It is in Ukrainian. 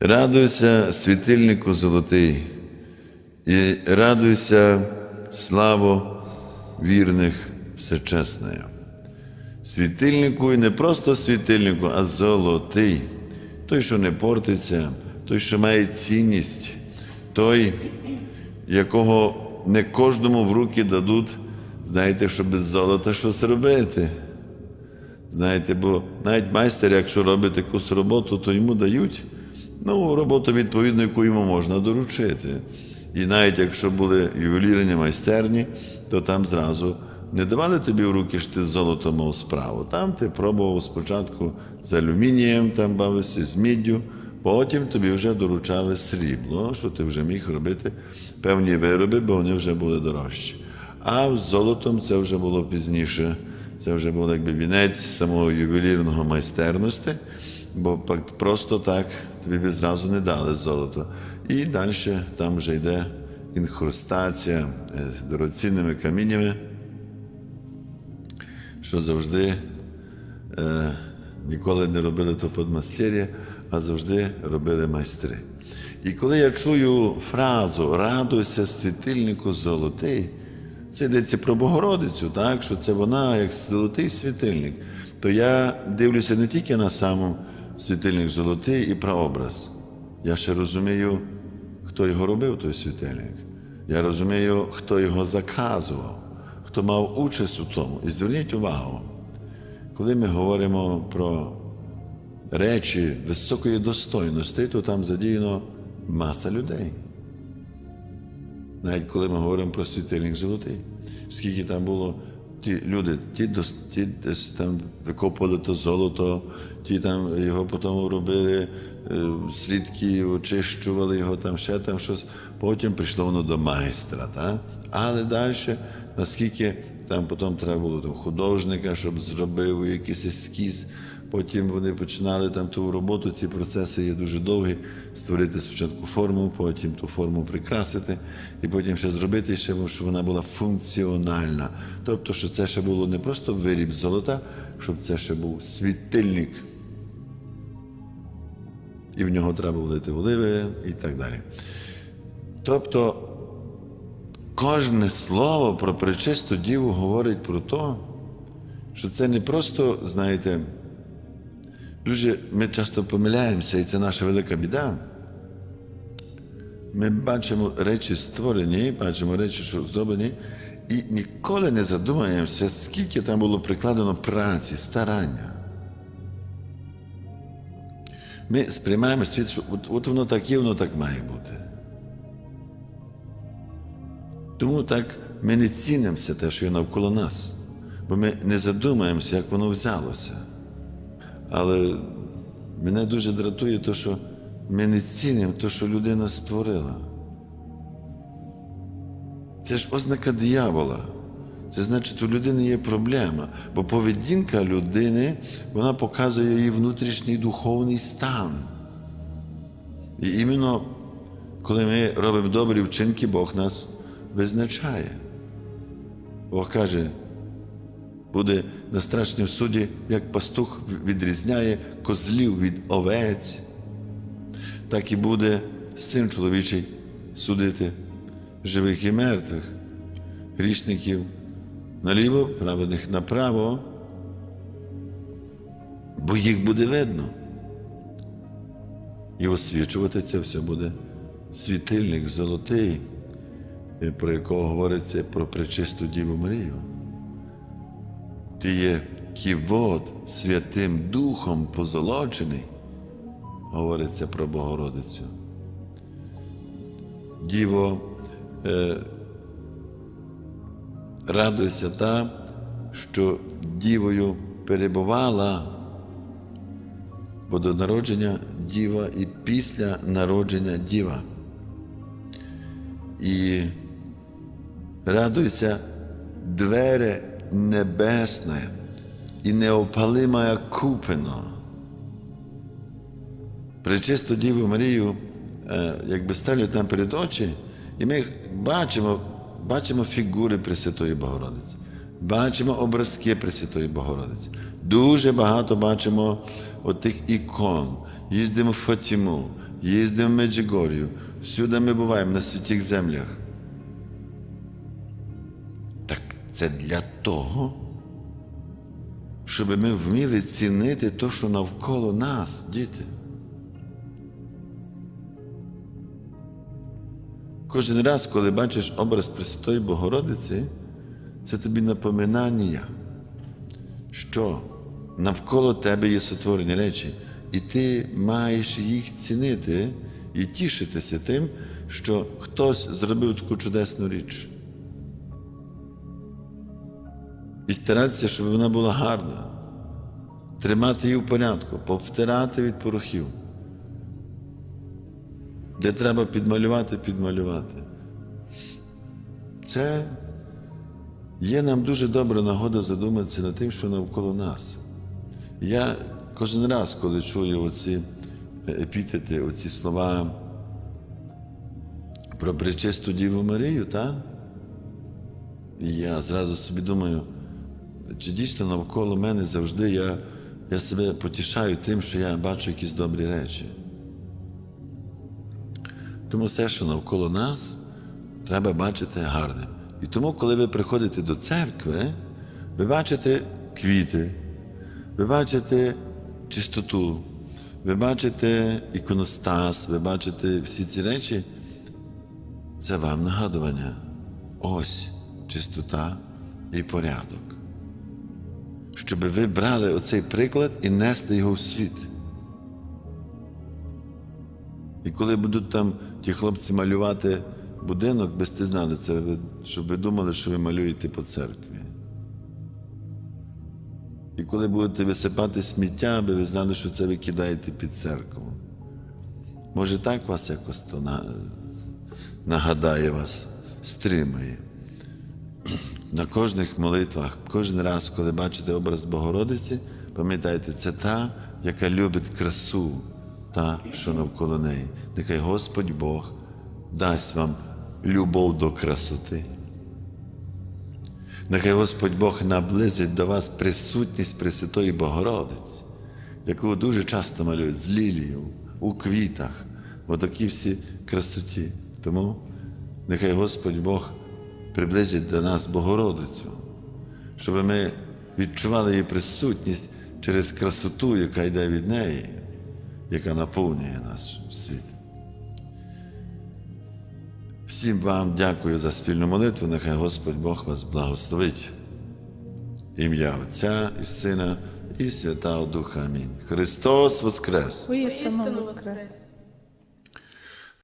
Радуйся, світильнику золотий, і радуйся, славо вірних всечесною. Світильнику і не просто світильнику, а золотий, той, що не портиться, той, що має цінність, той, якого не кожному в руки дадуть, знаєте, що без золота щось робити. Знаєте, бо навіть майстер, якщо робить якусь роботу, то йому дають ну, роботу, відповідно, яку йому можна доручити. І навіть якщо були ювелірні майстерні, то там зразу не давали тобі в руки, що ти з золотом мав справу. Там ти пробував спочатку з алюмінієм, там бавився з міддю, потім тобі вже доручали срібло, що ти вже міг робити певні вироби, бо вони вже були дорожчі. А з золотом це вже було пізніше. Це вже був якби вінець самого ювелірного майстерності, бо просто так тобі б зразу не дали золото. І далі там вже йде інхрустація е, дорогоцінними каміннями, що завжди е, ніколи не робили то подмастер'я, а завжди робили майстри. І коли я чую фразу Радуйся, світильнику золотий, це йдеться про Богородицю, так? що це вона як золотий світильник, то я дивлюся не тільки на сам світильник золотий і прообраз. Я ще розумію, хто його робив, той світильник. Я розумію, хто його заказував, хто мав участь у тому. І зверніть увагу, коли ми говоримо про речі високої достойності, то там задіяно маса людей. Навіть коли ми говоримо про світильник золотий, скільки там було ті люди, ті, ті десь там викопували то золото, ті там його потім робили, е, слідки очищували його, там ще там щось. Потім прийшло воно до майстра. Так? Але далі, наскільки там потім треба було там, художника, щоб зробив якийсь ескіз. Потім вони починали там ту роботу, ці процеси є дуже довгі. Створити спочатку форму, потім ту форму прикрасити, і потім ще зробити, ще, щоб вона була функціональна. Тобто, що це ще було не просто виріб золота, щоб це ще був світильник. І в нього треба влити оливи і так далі. Тобто, кожне слово про пречисту діву говорить про те, що це не просто, знаєте, Дуже ми часто помиляємося, і це наша велика біда. Ми бачимо речі створені, бачимо речі, що зроблені, і ніколи не задумаємося, скільки там було прикладено праці, старання. Ми сприймаємо світ, що от, от воно так є, воно так має бути. Тому так ми не цінимося те, що є навколо нас, бо ми не задумаємося, як воно взялося. Але мене дуже дратує те, що ми не цінимо те, що людина створила. Це ж ознака диявола. Це значить, у людини є проблема, бо поведінка людини вона показує її внутрішній духовний стан. І іменно коли ми робимо добрі вчинки, Бог нас визначає. Бог каже, буде на страшнім суді, як пастух відрізняє козлів від овець, так і буде син чоловічий судити живих і мертвих, грішників наліво, праведних направо, бо їх буде видно. І освічувати це все буде світильник золотий, про якого говориться про пречисту Діву Марію. Ти є ківот Святим Духом позолочений, говориться про Богородицю. Діво, е, радуйся та, що дівою перебувала, бо до народження діва і після народження діва. І радуйся, двері небесне і неопалима купино. Пречисту Діву Марію, е, якби ставлять нам перед очі, і ми бачимо, бачимо фігури Пресвятої Богородиці, бачимо образки Пресвятої Богородиці. Дуже багато бачимо отих ікон, їздимо в Фатіму, їздимо в Меджигорію, всюди ми буваємо на святих землях. Це для того, щоб ми вміли цінити те, що навколо нас, діти. Кожен раз, коли бачиш образ Пресвятої Богородиці, це тобі напоминання, що навколо тебе є сотворені речі, і ти маєш їх цінити і тішитися тим, що хтось зробив таку чудесну річ. І старатися, щоб вона була гарна, тримати її в порядку, повтирати від порохів. Де треба підмалювати, підмалювати. Це є нам дуже добра нагода задуматися над тим, що навколо нас. Я кожен раз, коли чую оці епітети, оці слова про причисту Діву Марію, та? я зразу собі думаю, чи дійсно навколо мене завжди я, я себе потішаю тим, що я бачу якісь добрі речі. Тому все, що навколо нас, треба бачити гарним. І тому, коли ви приходите до церкви, ви бачите квіти, ви бачите чистоту, ви бачите іконостас, ви бачите всі ці речі, це вам нагадування. Ось чистота і порядок. Щоб ви брали оцей приклад і несли його в світ. І коли будуть там ті хлопці малювати будинок, без ти знали це, щоб ви думали, що ви малюєте по церкві. І коли будете висипати сміття, аби ви знали, що це ви кидаєте під церкву. Може, так вас якось то на- нагадає вас, стримає. На кожних молитвах, кожен раз, коли бачите образ Богородиці, пам'ятайте, це та, яка любить красу, та, що навколо неї. Нехай Господь Бог дасть вам любов до красоти. Нехай Господь Бог наблизить до вас присутність Пресвятої Богородиці, яку дуже часто малюють з лілією, у квітах, в такій всі красоті. Тому нехай Господь Бог приблизить до нас Богородицю, щоб ми відчували її присутність через красоту, яка йде від неї, яка наповнює наш світ. Всім вам дякую за спільну молитву. Нехай Господь Бог вас благословить. Ім'я Отця і Сина і Святого Духа. Амінь. Христос Воскрес! Воістину воскрес.